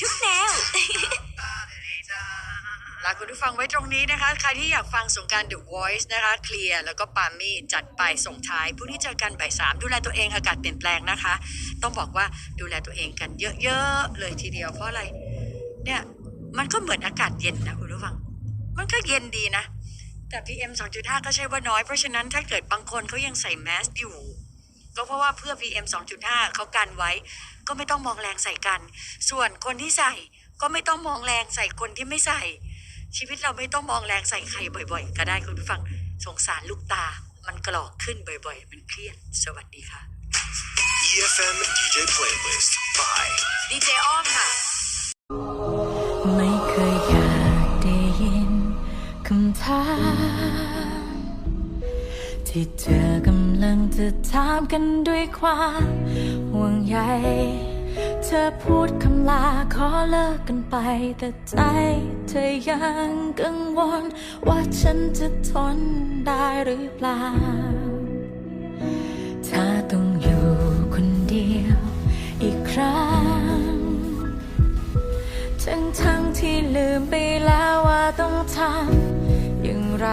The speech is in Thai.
ทุกแนว ลาคุณผู้ฟังไว้ตรงนี้นะคะ ใครที่อยากฟังสงการ The Voice นะคะ เคลียร์แล้วก็ปามี่จัดไปส่งท้ายพรุ่งนี้เจอกันบ่ายสามดูแลตัวเองอากาศเปลี่ยนแปลงนะคะ ต้องบอกว่าดูแลตัวเองกันเยอะๆเลยทีเดียวเพราะอะไร เนี่ยมันก็เหมือนอากาศเย็นนะคุณผู้ฟัง มันก็เย็นดีนะ แต่ PM 2.5 ก็ใช่ว่าน้อย เพราะฉะนั้นถ้าเกิดบางคนเขายังใส่แมสอยู่ ก็เพราะว่าเพื่อ PM 2.5เขากันไว้ ก็ไม่ต้องมองแรงใส่กัน ส่วนคนที่ใส่ก็ไม่ต้องมองแรงใส่คนที่ไม่ใส่ ชีวิตเราไม่ต้องมองแรงใส่ใครบ่อย ๆ ก็ได้คุณผู้ฟังสงสารลูกตา มันกรอกขึ้นบ่อย ๆ มันเครียด สวัสดีค่ะ EFM DJ Playlist by ดีเจอ้อมค่ะ ไม่เคยอยากได้ยินคำถามที่เธอกำลังจะถามกันด้วยความห่วงใยเธอพูดคำลาขอเลิกกันไป แต่ใจเธอยังกังวล ว่าฉันจะทนได้หรือเปล่า ถ้าต้องอยู่คนเดียวอีกครั้ง ทั้งทั้งที่ลืมไปแล้วว่าต้องทำอย่างไร